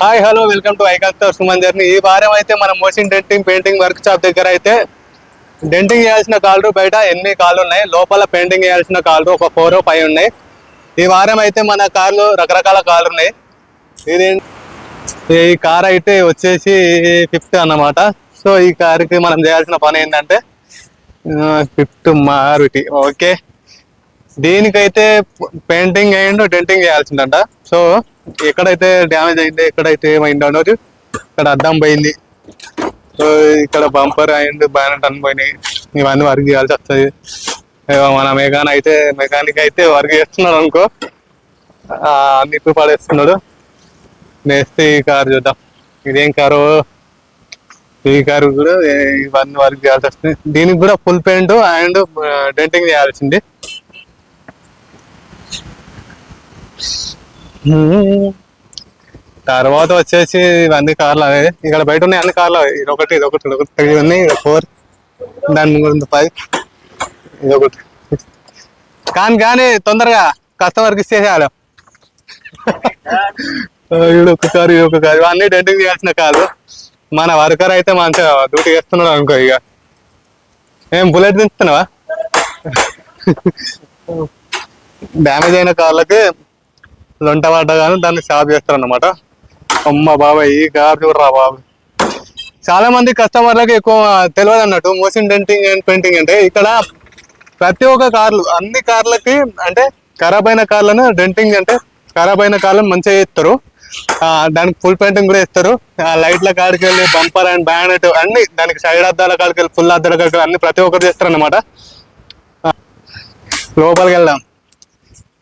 Hi hello welcome to Aikanth Suman journey. ఈ వారం అయితే మనం motion denting painting workshop దగ్గర అయితే డెంటింగ్ చేయాల్సిన కాళ్ళు బయట ఎన్ని కాళ్ళు ఉన్నాయి? లోపల పెయింటింగ్ చేయాల్సిన కాళ్ళు ఒక ఫోర్ ఫైవ్ ఉన్నాయి. ఈ వారం అయితే మన కార్లు రకరకాల కార్లు ఉన్నాయి. ఇది ఈ కార్ అయితే వచ్చేసి ఫిఫ్త్ అన్నమాట. సో ఈ కార్కి మనం చేయాల్సిన పని ఏంటంటే ఫిఫ్త్ మారుతి. ఓకే. దీనికైతే పెయింటింగ్ అయ్యిండు డెంటింగ్ చేయాల్సిందంట. సో ఎక్కడైతే డ్యామేజ్ అయింది ఎక్కడైతే ఏమైందో అనేది ఇక్కడ అద్దం పోయింది. ఇక్కడ బంపర్ అండ్ బ్యానెట్ అని పోయినాయి. ఇవన్నీ వర్క్ చేయాల్సి వస్తుంది. మన మెకాన్ అయితే మెకానిక్ అయితే వర్క్ చేస్తున్నాడు అనుకో ఆ, పడేస్తున్నాడు. నెక్స్ట్ ఈ కారు చూద్దాం. ఇదేం కారు? ఈ కారు కూడా ఇవన్నీ వర్క్ చేయాల్సి వస్తుంది. దీనికి కూడా ఫుల్ పెయింట్ అండ్ డెంటింగ్ చేయాల్సింది. తర్వాత వచ్చేసి ఇవన్నీ కార్లు అవి. ఇక్కడ బయట ఉన్నాయి అన్ని కార్లు అవి. ఇది ఒకటి ఇది ఒకటి ఇది ఒకటి త్రీ ఉన్నాయి ఫోర్. దాని ముందు ఫైవ్ ఇది ఒకటి. కానీ కానీ తొందరగా కస్టమర్కి ఇచ్చేసేయాలి ఇది ఒక కారు ఇది ఒక కారు. అన్ని డెంటింగ్ చేయాల్సిన కాదు. మన వర్కర్ అయితే మంచిగా డ్యూటీ చేస్తున్నాడు అనుకో ఇక. ఏం బుల్లెట్ దించుతున్నావా? డ్యామేజ్ అయిన కార్లకి లొంట పడ్డగానే దాన్ని షాప్ చేస్తారు అనమాట అమ్మ బాబాయ్ ఈ కార్ చూడరా బాబు. చాలా మంది కస్టమర్లకు ఎక్కువ తెలియదు అన్నట్టు. మోషన్ డెంటింగ్ అండ్ పెయింటింగ్ అంటే ఇక్కడ ప్రతి ఒక్క కార్లు అన్ని కార్లకి అంటే ఖరాబ్ అయిన కార్లను డెంటింగ్ అంటే ఖరాబ్ అయిన కార్లను మంచిగా ఇస్తారు ఆ, దానికి ఫుల్ పెయింటింగ్ కూడా ఇస్తారు లైట్ల కాడికి వెళ్ళి బంపర్ అండ్ బ్యానెట్ అన్ని దానికి సైడ్ అద్దాల కాడికి వెళ్ళి ఫుల్ అద్దాల కాడికి అన్ని ప్రతి ఒక్కరు చేస్తారు అనమాట లోపలికి వెళ్దాం.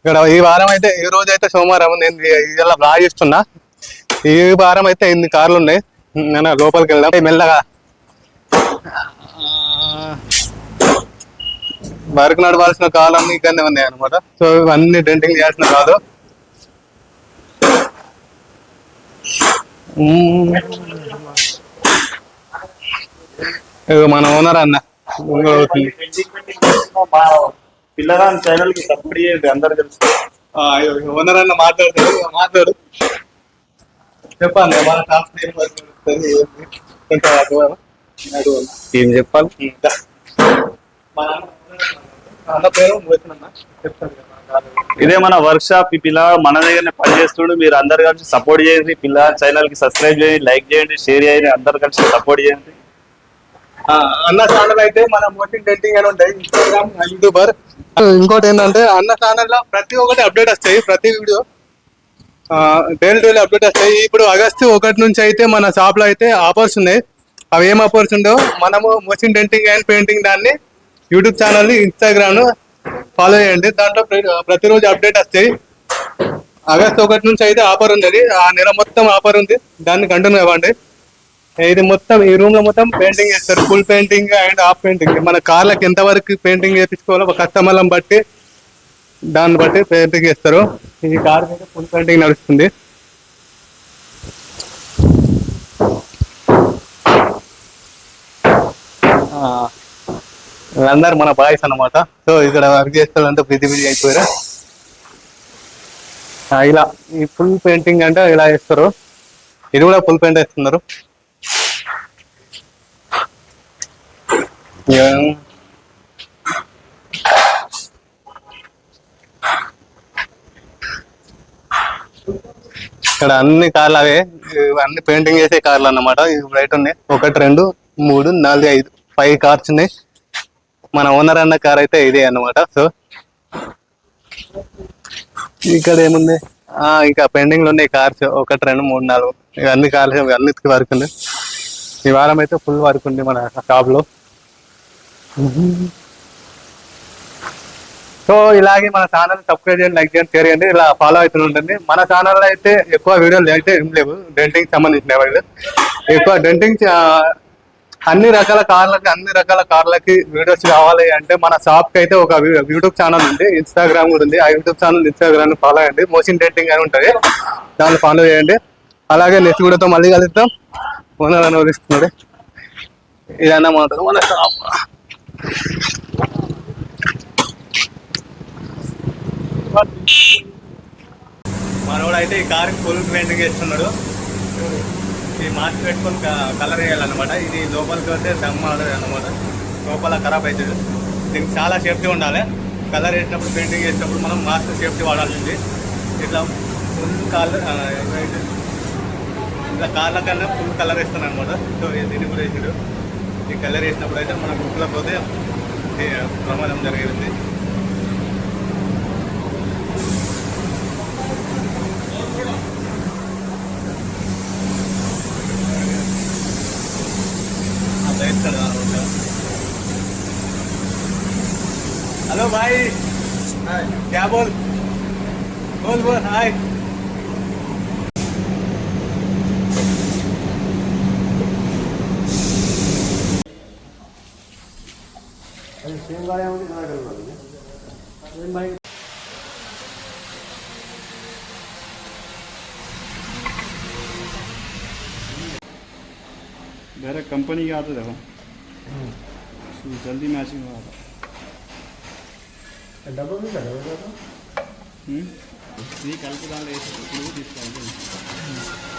ఇక్కడ ఈ వారం అయితే ఈ రోజు అయితే సోమవారం నేను ఇలా బ్లాగ్ చేస్తున్నా. ఈ వారం అయితే ఎన్ని కార్లు ఉన్నాయి? నేను లోపలికి వెళ్దాం. మెల్లగా. వర్క్ నడవాల్సిన కాలన్నీ ఇక్కడనే ఉన్నాయి అనమాట సో ఇవన్నీ డెంటింగ్ చేయాల్సిన కాదు. మన ఓనర్ అన్న. అవుతుంది. పిల్లగాని ఛానల్కి సపోర్ట్ చేయండి అందరు తెలుసు. ఓనర్ అన్న మాట్లాడుతాడు మాట్లాడు. చెప్పండి మన వర్క్ ఇవ్వరా? ఏం చెప్పాలి? అన్న పేరు చెప్తాను. ఇదే మన వర్క్ షాప్ ఈ పిల్ల మన దగ్గరనే పని చేస్తుండు మీరు అందరు కలిసి సపోర్ట్ చేయండి. పిల్ల ఛానల్కి సబ్స్క్రైబ్ చేయండి లైక్ చేయండి షేర్ చేయండి అందరు కలిసి సపోర్ట్ చేయండి. అన్న ఛానల్ అయితే మన మోషన్ డెంటింగ్ అని ఉంటాయి ఇన్స్టాగ్రామ్ యూట్యూబర్ ఇంకోటి ఏంటంటే అన్న ఛానల్లో ప్రతి ఒక్కటి అప్డేట్ వస్తాయి ప్రతి వీడియో. డైలీ డైలీ అప్డేట్ వస్తాయి. ఇప్పుడు ఆగస్టు ఒకటి నుంచి అయితే మన షాప్లో అయితే ఆఫర్స్ ఉన్నాయి. అవి ఏం ఆఫర్స్ ఉండవు? మనము మోషన్ డెంటింగ్ అండ్ పెయింటింగ్ దాన్ని యూట్యూబ్ ఛానల్ ఇన్స్టాగ్రామ్ ఫాలో చేయండి. దాంట్లో ప్రతిరోజు అప్డేట్ వస్తాయి. ఆగస్ట్ ఒకటి నుంచి అయితే ఆఫర్ ఉంది. ఆ నెల మొత్తం ఆఫర్ ఉంది. దాన్ని కంటిన్యూ అవ్వండి. ఇది మొత్తం ఈ రూమ్లో మొత్తం పెయింటింగ్ చేస్తారు. Full painting and half painting మన కార్లకు ఎంత వరకు పెయింటింగ్ చేయించుకోవాలో ఒక కస్టమర్లను బట్టి దాన్ని బట్టి పెయింటింగ్ చేస్తారు. ఈ కార్ మీద ఫుల్ పెయింటింగ్ నడుస్తుంది. అందరు వీళ్ళందరూ మన బాయ్స్ అన్నమాట. సో ఇక్కడ వర్క్ చేస్తారంటే బిజీ బిజీ అయిపోయారు. ఇలా ఈ ఫుల్ పెయింటింగ్ అంటే ఇలా చేస్తారు. ఇది కూడా ఫుల్ పెయింట్ వేస్తున్నారు ఏం- ఇక్కడ అన్ని కార్లు అవే. ఇవి అన్ని పెయింటింగ్ చేసే కార్లు అన్నమాట. ఇవి బయట ఉన్నాయి. ఒకటి రెండు మూడు నాలుగు ఐదు. ఫైవ్ కార్స్ ఉన్నాయి. మన ఓనర్ అన్న కార్ అయితే ఇదే అన్నమాట. సో ఇక్కడ ఏముంది? ఆ ఇంకా పెండింగ్లో ఉన్నాయి కార్స్ ఒకటి రెండు మూడు నాలుగు. ఇవన్నీ కార్స్ అన్నిటికీ వర్క్ ఉంది ఈ వారం అయితే ఫుల్ వర్క్ ఉంది మన షాప్లో. సో ఇలాగే మన ఛానల్ సబ్స్క్రైబ్ చేయండి లైక్ చేయండి షేర్ చేయండి. ఇలా ఫాలో అవుతూ ఉంటుంది మన ఛానల్లో అయితే ఎక్కువ వీడియోలు అయితే ఏం లేవు. డెంటింగ్ సంబంధించిన ఎక్కువ డెంటింగ్ అన్ని రకాల కార్లకి అన్ని రకాల కార్లకి వీడియోస్ కావాలి అంటే మన షాప్కి అయితే ఒక యూట్యూబ్ ఛానల్ ఉంది. ఇన్స్టాగ్రామ్ కూడా ఉంది. ఆ యూట్యూబ్ ఛానల్ ఇన్స్టాగ్రామ్ ఫాలో అయ్యండి మోషన్ డెంటింగ్ అని ఉంటుంది. దాన్ని ఫాలో చేయండి. అలాగే నెక్స్ట్ వీడియోతో మళ్ళీ కలుద్దాం. ఓనర్ అనువదిస్తున్నాడు ఇదన్నమాట మన షాప్ మనోడు అయితే ఈ కార్ ఫుల్ పెయింటింగ్ చేస్తున్నాడు. ఈ మాస్క్ పెట్టుకొని కలర్ వేయాలన్నమాట. ఇది లోపలికి వస్తే దమ్ ఆడదు అనమాట లోపల ఖరాబ్ అవుతుంది. దీనికి చాలా సేఫ్టీ ఉండాలి. కలర్ వేసినప్పుడు పెయింటింగ్ వేసినప్పుడు మనం మాస్క్ సేఫ్టీ వాడాల్సింది. ఇట్లా ఫుల్ కలర్ ఇట్లా కార్ల కన్నా ఫుల్ కలర్ వేస్తాను అనమాట సో దీన్ని కూడా వేసాడు. ఈ కలర్ వేసినప్పుడు అయితే మన బుక్లో పోతే ఇది ప్రమాదం జరిగింది అట్లా వేస్తాడు అనమాట हेलो भाई क्या बोल बोल बोल हाय डायरेक्ट कंपनी के आते देखो जल्दी मैचिंग हुआ था డబ్బులు ఉందా డబ్బులు నీ కలిపి దాంట్లో వేసి ఇప్పుడు తీసుకెళ్తాను